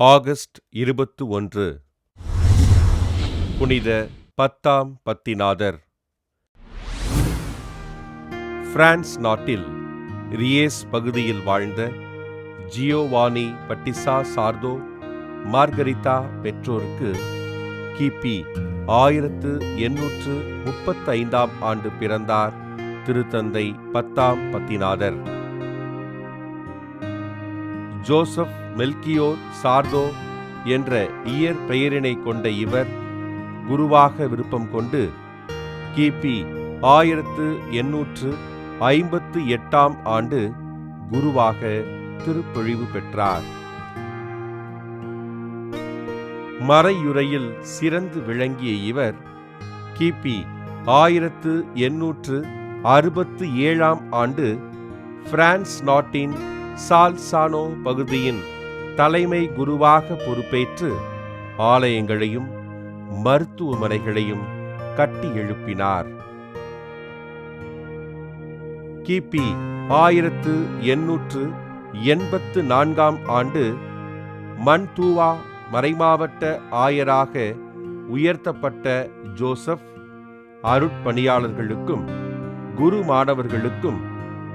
August இருபத்து ஒன்று. புனித பத்தாம் பத்திநாதர். பிரான்ஸ் நாட்டில் ரியேஸ் பகுதியில் வாழ்ந்த ஜியோவானி பட்டிசா சார்தோ மார்கரிதா பெற்றோருக்கு கிபி ஆயிரத்து எண்ணூற்று முப்பத்தைந்தாம் ஆண்டு பிறந்தார் திருத்தந்தை பத்தாம் பத்திநாதர். ஜோசப் மெல்கியோர் சார்தோ என்ற இயற் பெயரினை கொண்ட இவர் குருவாக விருப்பம் கொண்டு கிபி ஆயிரத்து எண்ணூற்று ஐம்பத்து எட்டாம் ஆண்டு குருவாக திருப்பொழிவு பெற்றார். மறையுறையில் சிறந்து விளங்கிய இவர் கிபி ஆயிரத்து எண்ணூற்று அறுபத்து ஏழாம் ஆண்டு பிரான்ஸ் நாட்டின் சால்சானோ பகுதியின் தலைமை குருவாக பொறுப்பேற்று ஆலயங்களையும் மருத்துவமனைகளையும் கட்டி எழுப்பினார். கிபி ஆயிரத்து எண்ணூற்று எண்பத்து நான்காம் ஆண்டு மன்தூவா மறைமாவட்ட ஆயராக உயர்த்தப்பட்ட ஜோசப் அருட்பணியாளர்களுக்கும் குரு மாணவர்களுக்கும்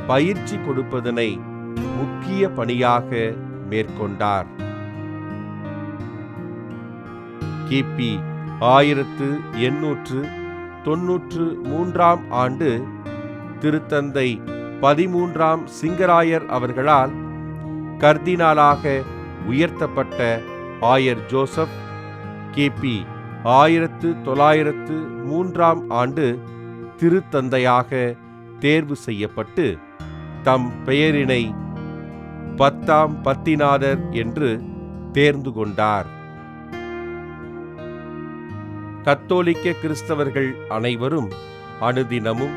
பயிற்சி கொடுப்பதனை முக்கிய பணியாக மேற்கொண்டார். கிபி ஆயிரத்து எண்ணூற்று தொன்னூற்று மூன்றாம் ஆண்டு திருத்தந்தை பதிமூன்றாம் சிங்கராயர் அவர்களால் கர்தினாலாக உயர்த்தப்பட்ட ஆயர் ஜோசப் கிபி ஆயிரத்து தொள்ளாயிரத்து மூன்றாம் ஆண்டு திருத்தந்தையாக தேர்வு செய்யப்பட்டு தம் பெயரினை பத்தாம் பத்திநாதர் என்று தேர்ந்து கொண்டார். கத்தோலிக்க கிறிஸ்தவர்கள் அனைவரும் அனுதினமும்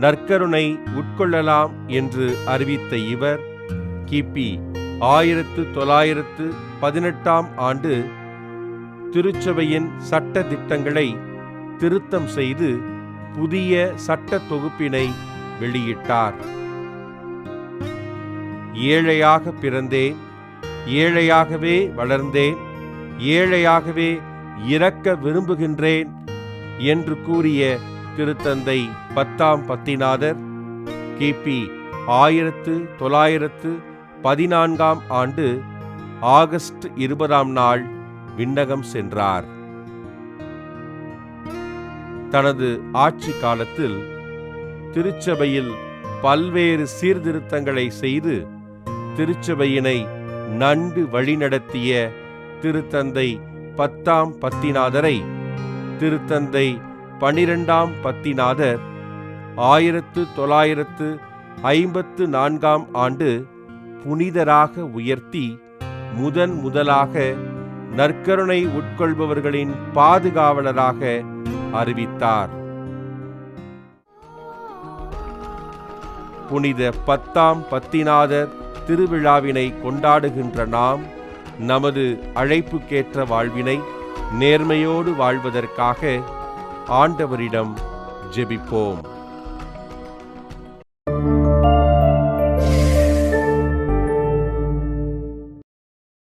நற்கருணை உட்கொள்ளலாம் என்று அறிவித்த இவர் கிபி ஆயிரத்து தொள்ளாயிரத்து பதினெட்டாம் ஆண்டு திருச்சபையின் சட்ட திட்டங்களை திருத்தம் செய்து புதிய சட்ட தொகுப்பினை வெளியிட்டார். ஏழையாக பிறந்தேன் ஏழையாகவே வளர்ந்தேன் ஏழையாகவே இறக்க விரும்புகின்றேன் என்று கூறிய திருத்தந்தை பத்தாம் பத்திநாதர் கிபி ஆயிரத்து தொள்ளாயிரத்து பதினான்காம் ஆண்டு ஆகஸ்ட் இருபதாம் நாள் விண்ணகம் சென்றார். தனது ஆட்சி காலத்தில் திருச்சபையில் பல்வேறு சீர்திருத்தங்களை செய்து திருச்சபையினை நன்கு வழிநடத்திய திருத்தந்தை பத்தாம் பத்திநாதரை திருத்தந்தை பனிரெண்டாம் பத்திநாதர் ஆயிரத்து தொள்ளாயிரத்து ஐம்பத்து நான்காம் ஆண்டு புனிதராக உயர்த்தி முதன் முதலாக நற்கருணை உட்கொள்பவர்களின் பாதுகாவலராக அறிவித்தார். புனித பத்தாம் பத்திநாதர் திருவிழாவினை கொண்டாடுகின்ற நாம் நமது அழைப்புக்கேற்ற வாழ்வினை நேர்மையோடு வாழ்வதற்காக ஆண்டவரிடம் ஜெபிப்போம்.